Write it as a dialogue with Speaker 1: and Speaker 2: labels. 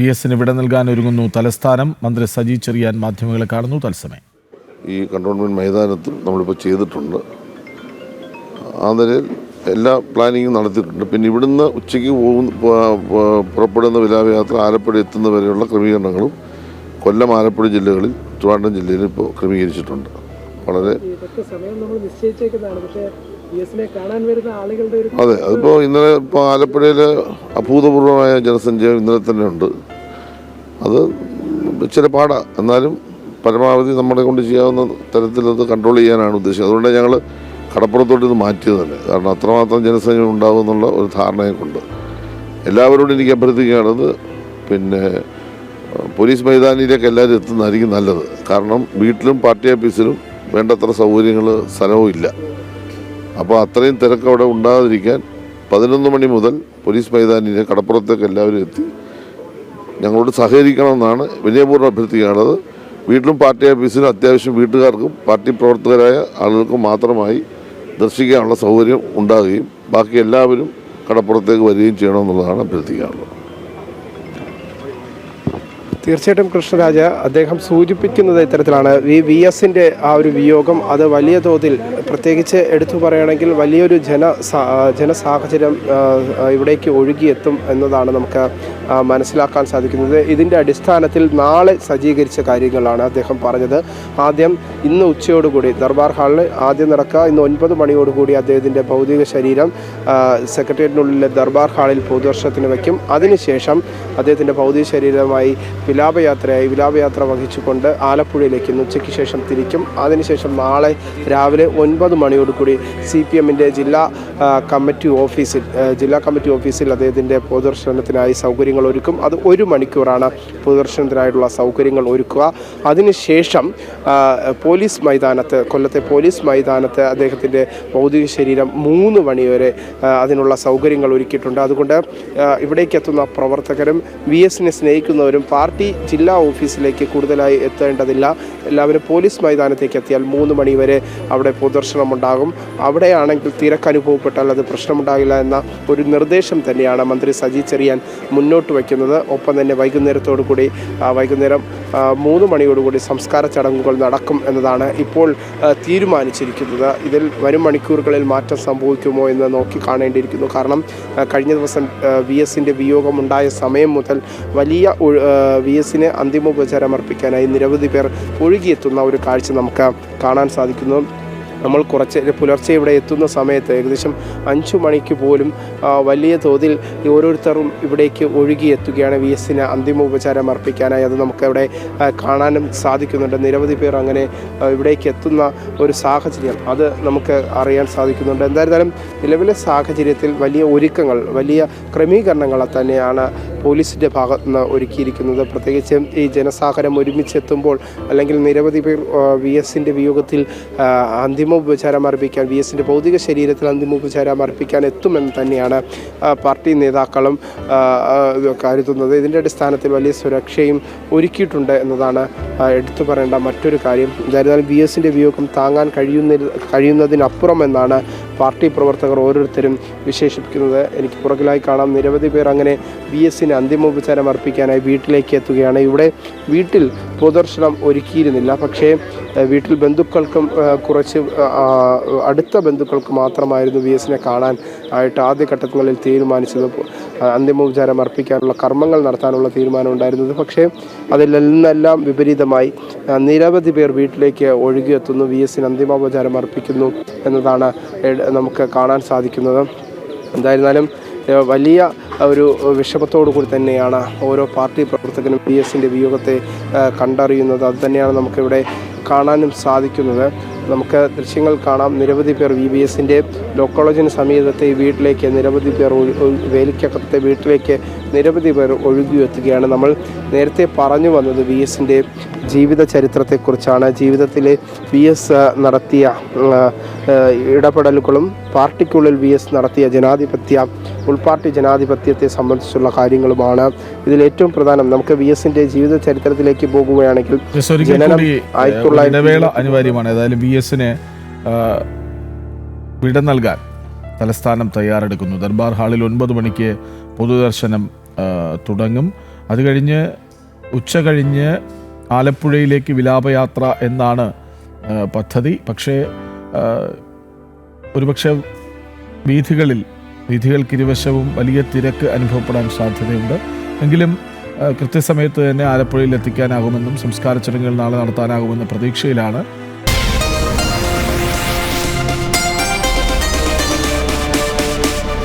Speaker 1: V എസിന് വിട നൽകാൻ ഒരുങ്ങുന്നു. തലസ്ഥാനം മന്ത്രി സജി ചെറിയാൻ മാധ്യമങ്ങളെ കാണുന്നു. തത്സമയം.
Speaker 2: ഈ കണ്ടോൺമെന്റ് മൈതാനത്തും നമ്മളിപ്പോൾ ചെയ്തിട്ടുണ്ട്. ആ നിലയിൽ എല്ലാ പ്ലാനിങ്ങും നടത്തിയിട്ടുണ്ട്. പിന്നെ ഇവിടുന്ന് ഉച്ചയ്ക്ക് പോകുന്ന പ- പ- പുറപ്പെടുന്ന വിലാപയാത്ര ആലപ്പുഴ എത്തുന്ന വരെയുള്ള ക്രമീകരണങ്ങളും കൊല്ലം ആലപ്പുഴ ജില്ലകളിൽ ട്രിവാൻഡ്രം ജില്ലയിൽ ഇപ്പോൾ ക്രമീകരിച്ചിട്ടുണ്ട്. വളരെ
Speaker 3: സമയം നമ്മൾ നിശ്ചയിച്ചേക്കുന്നതാണ്. പക്ഷേ
Speaker 2: അതെ അതിപ്പോൾ ഇന്നലെ ഇപ്പോൾ ആലപ്പുഴയിൽ അഭൂതപൂർവമായ ജനസഞ്ചയം ഇന്നലെ തന്നെ ഉണ്ട്. അത് ഇച്ചിരി പാടാ. എന്നാലും പരമാവധി നമ്മളെ കൊണ്ട് ചെയ്യാവുന്ന തരത്തിൽ അത് കൺട്രോൾ ചെയ്യാനാണ് ഉദ്ദേശിച്ചത്. അതുകൊണ്ട് ഞങ്ങൾ കടപ്പുറത്തോട്ട് ഇത് മാറ്റിയത് തന്നെ കാരണം അത്രമാത്രം ജനസഞ്ചയം ഉണ്ടാവും എന്നുള്ള ഒരു ധാരണയെ എല്ലാവരോടും എനിക്ക് അഭ്യർത്ഥിക്കുകയാണത് പിന്നെ പോലീസ് മൈതാനിയിലേക്ക് എല്ലാവരും എത്തുന്നതായിരിക്കും നല്ലത്. കാരണം വീട്ടിലും പാർട്ടി ഓഫീസിലും വേണ്ടത്ര സൗകര്യങ്ങൾ സ്ഥലവും ഇല്ല. അപ്പോൾ അത്രയും തിരക്ക് അവിടെ ഉണ്ടാകാതിരിക്കാൻ പതിനൊന്ന് മണി മുതൽ പോലീസ് മൈതാനിയിലെ കടപ്പുറത്തേക്ക് എല്ലാവരും എത്തി. ഞങ്ങളോട് സഹകരിക്കണമെന്നാണ് വിനയപൂർവം അഭ്യർത്ഥിക്കാനുള്ളത്. വീട്ടിലും പാർട്ടി ഓഫീസിലും അത്യാവശ്യം വീട്ടുകാർക്കും പാർട്ടി പ്രവർത്തകരായ ആളുകൾക്കും മാത്രമായി ദർശിക്കാനുള്ള സൗകര്യം ഉണ്ടാകുകയും ബാക്കി എല്ലാവരും കടപ്പുറത്തേക്ക് വരികയും ചെയ്യണമെന്നുള്ളതാണ് അഭ്യർത്ഥിക്കാനുള്ളത്.
Speaker 3: തീർച്ചയായിട്ടും കൃഷ്ണരാജ അദ്ദേഹം സൂചിപ്പിക്കുന്നത് ഇത്തരത്തിലാണ്. ഈ വി എസിന്റെ ആ ഒരു വിയോഗം അത് വലിയ തോതിൽ പ്രത്യേകിച്ച് എടുത്തു പറയുകയാണെങ്കിൽ വലിയൊരു ജന ജനസാഹചര്യം ഇവിടേക്ക് ഒഴുകിയെത്തും എന്നതാണ് നമുക്ക് മനസ്സിലാക്കാൻ സാധിക്കുന്നത്. ഇതിന്റെ അടിസ്ഥാനത്തിൽ നാളെ സജ്ജീകരിച്ച കാര്യങ്ങളാണ് അദ്ദേഹം പറഞ്ഞത്. ആദ്യം ഇന്ന് ഉച്ചയോടുകൂടി ദർബാർ ഹാളിൽ ആദ്യം നടക്കുക. ഇന്ന് ഒൻപത് മണിയോടുകൂടി അദ്ദേഹത്തിന്റെ ഭൗതിക ശരീരം സെക്രട്ടേറിയറ്റിനുള്ളിലെ ദർബാർ ഹാളിൽ പൊതുദർശനത്തിന് വയ്ക്കും. അതിനുശേഷം അദ്ദേഹത്തിന്റെ ഭൗതിക ശരീരമായി വിലാപയാത്രയായി വിലാപയാത്ര വഹിച്ചുകൊണ്ട് ആലപ്പുഴയിലേക്ക് ഇന്ന് ഉച്ചയ്ക്ക് ശേഷം തിരിക്കും. അതിനുശേഷം നാളെ രാവിലെ ഒൻപത് മണിയോടുകൂടി സി പി എമ്മിന്റെ ജില്ലാ കമ്മിറ്റി ഓഫീസിൽ ജില്ലാ കമ്മിറ്റി ഓഫീസിൽ അദ്ദേഹത്തിന്റെ പൊതുദർശനത്തിനായി സൗകര്യങ്ങൾ ഒരുക്കും. അത് ഒരു മണിക്കൂറാണ് പൊതുദർശനത്തിനായിട്ടുള്ള സൗകര്യങ്ങൾ ഒരുക്കുക. അതിനുശേഷം പോലീസ് മൈതാനത്ത് കൊല്ലത്തെ പോലീസ് മൈതാനത്ത് അദ്ദേഹത്തിന്റെ ഭൗതിക ശരീരം മൂന്ന് മണിവരെ ആ, അതിനുള്ള സൗകര്യങ്ങൾ ഒരുക്കിയിട്ടുണ്ട്. അതുകൊണ്ട് ഇവിടേക്ക് എത്തുന്ന പ്രവർത്തകരും വി എസിനെ സ്നേഹിക്കുന്നവരും പാർട്ടി ജില്ലാ ഓഫീസിലേക്ക് കൂടുതലായി എത്തേണ്ടതില്ല. എല്ലാവരും പോലീസ് മൈതാനത്തേക്ക് എത്തിയാൽ മൂന്ന് മണിവരെ അവിടെ പൊതുദർശനമുണ്ടാകും. അവിടെയാണെങ്കിൽ തിരക്ക് അനുഭവപ്പെട്ടാൽ അത് പ്രശ്നമുണ്ടാകില്ല എന്ന ഒരു നിർദ്ദേശം തന്നെയാണ് മന്ത്രി സജി ചെറിയാൻ മുന്നോട്ട് വയ്ക്കുന്നത്. ഒപ്പം തന്നെ വൈകുന്നേരത്തോടു കൂടി വൈകുന്നേരം മൂന്ന് മണിയോടുകൂടി സംസ്കാര ചടങ്ങുകൾ നടക്കും എന്നതാണ് ഇപ്പോൾ തീരുമാനിച്ചിരിക്കുന്നത്. ഇതിൽ വരും മണിക്കൂറുകളിൽ മാറ്റം സംഭവിക്കുമോ എന്ന് നോക്കി കാണേണ്ടിയിരിക്കുന്നു. കാരണം കഴിഞ്ഞ ദിവസം വി എസിന്റെ വിയോഗമുണ്ടായ സമയം മുതൽ വലിയ വി എസിന് അന്തിമോപചാരം അർപ്പിക്കാനായി നിരവധി പേർ ഒഴുകിയെത്തുന്ന ഒരു കാഴ്ച നമുക്ക് കാണാൻ സാധിക്കുന്നു. നമ്മൾ കുറച്ച് പുലർച്ചെ ഇവിടെ എത്തുന്ന സമയത്ത് ഏകദേശം അഞ്ചു മണിക്ക് പോലും വലിയ തോതിൽ ഓരോരുത്തരും ഇവിടേക്ക് ഒഴുകിയെത്തുകയാണ് വി എസിന് അന്തിമോപചാരം അർപ്പിക്കാനായി അത് നമുക്കവിടെ കാണാനും സാധിക്കുന്നുണ്ട്. നിരവധി പേർ അങ്ങനെ ഇവിടേക്ക് എത്തുന്ന ഒരു സാഹചര്യം അത് നമുക്ക് അറിയാൻ സാധിക്കുന്നുണ്ട്. എന്തായിരുന്നാലും നിലവിലെ സാഹചര്യത്തിൽ വലിയ ഒരുക്കങ്ങൾ വലിയ ക്രമീകരണങ്ങൾ തന്നെയാണ് പോലീസിന്റെ ഭാഗത്തു നിന്ന് ഒരുക്കിയിരിക്കുന്നത്. പ്രത്യേകിച്ച് ഈ ജനസാഗരം ഒരുമിച്ചെത്തുമ്പോൾ അല്ലെങ്കിൽ നിരവധി പേർ വി എസിന്റെ വിയോഗത്തിൽ അന്തിമോപചാരം അർപ്പിക്കാൻ വി എസിന്റെ ഭൗതിക ശരീരത്തിൽ അന്തിമോപചാരം അർപ്പിക്കാൻ എത്തുമെന്ന് തന്നെയാണ് പാർട്ടി നേതാക്കളും കരുതുന്നത്. ഇതിന്റെ അടിസ്ഥാനത്തിൽ വലിയ സുരക്ഷയും ഒരുക്കിയിട്ടുണ്ട് എന്നതാണ് എടുത്തു പറയേണ്ട മറ്റൊരു കാര്യം. എന്തായിരുന്നാലും വി എസിന്റെ വിയോഗം താങ്ങാൻ കഴിയുന്ന കഴിയുന്നതിനപ്പുറം എന്നാണ് പാർട്ടി പ്രവർത്തകർ ഓരോരുത്തരും വിശേഷിപ്പിക്കുന്നത് എനിക്ക് പുറകിലായി കാണാം. നിരവധി പേർ അങ്ങനെ വി എസിന് അന്തിമോപചാരം അർപ്പിക്കാനായി വീട്ടിലേക്ക് എത്തുകയാണ്. ഇവിടെ വീട്ടിൽ പൊതുദർശനം ഒരുക്കിയിരുന്നില്ല. പക്ഷേ വീട്ടിൽ ബന്ധുക്കൾക്കും കുറച്ച് അടുത്ത ബന്ധുക്കൾക്ക് മാത്രമായിരുന്നു വി എസിനെ കാണാൻ ആയിട്ട് ആദ്യഘട്ടങ്ങളിൽ തീരുമാനിച്ചത്. അന്തിമോപചാരം അർപ്പിക്കാനുള്ള കർമ്മങ്ങൾ നടത്താനുള്ള തീരുമാനം ഉണ്ടായിരുന്നത്. പക്ഷേ അതിൽ നിന്നെല്ലാം വിപരീതമായി നിരവധി പേർ വീട്ടിലേക്ക് ഒഴുകിയെത്തുന്നു. വി എസിന് അന്തിമോപചാരം അർപ്പിക്കുന്നു എന്നതാണ് നമുക്ക് കാണാൻ സാധിക്കുന്നത്. എന്തായിരുന്നാലും വലിയ ഒരു വിഷമത്തോടു കൂടി തന്നെയാണ് ഓരോ പാർട്ടി പ്രവർത്തകനും പി എസിന്റെ വിയോഗത്തെ കണ്ടറിയുന്നത്. അത് തന്നെയാണ് നമുക്കിവിടെ കാണാനും സാധിക്കുന്നത്. നമുക്ക് ദൃശ്യങ്ങൾ കാണാം. നിരവധി പേർ വി ബി എസിന്റെ ലോ കോളേജിന് സമീപത്തെ വീട്ടിലേക്ക് നിരവധി പേർ വേലിക്കകത്തെ വീട്ടിലേക്ക് നിരവധി പേർ ഒഴുകിയെത്തുകയാണ് നമ്മൾ നേരത്തെ പറഞ്ഞു വന്നത് വി എസിന്റെ ജീവിത ചരിത്രത്തെക്കുറിച്ചാണ്. ജീവിതത്തിലെ വി എസ് നടത്തിയ ഇടപെടലുകളും പാർട്ടിക്കുള്ളിൽ വി എസ് നടത്തിയ ജനാധിപത്യ ഉൾപാർട്ടി ജനാധിപത്യത്തെ സംബന്ധിച്ചുള്ള കാര്യങ്ങളുമാണ് ഇതിൽ ഏറ്റവും പ്രധാനം. നമുക്ക് വി എസിന്റെ ജീവിത ചരിത്രത്തിലേക്ക് പോകുകയാണെങ്കിൽ ജനനം
Speaker 1: കൂടി
Speaker 3: ആയിരത്തി തൊള്ളായിരത്തി
Speaker 1: അനിവാര്യമാണ്. ഏതായാലും വി എസിന് വിട നൽകാൻ തലസ്ഥാനം തയ്യാറെടുക്കുന്നു. ദർബാർ ഹാളിൽ ഒൻപത് മണിക്ക് പൊതുദർശനം തുടങ്ങും. അത് കഴിഞ്ഞ് ഉച്ച കഴിഞ്ഞ് ആലപ്പുഴയിലേക്ക് വിലാപയാത്ര എന്നാണ് പദ്ധതി. പക്ഷേ ഒരുപക്ഷെ വീഥികളിൽ വീഥികൾക്കിരുവശവും വലിയ തിരക്ക് അനുഭവപ്പെടാൻ സാധ്യതയുണ്ട്. എങ്കിലും കൃത്യസമയത്ത് തന്നെ ആലപ്പുഴയിൽ എത്തിക്കാനാകുമെന്നും സംസ്കാര ചടങ്ങുകൾ നാളെ നടത്താനാകുമെന്ന പ്രതീക്ഷയിലാണ്.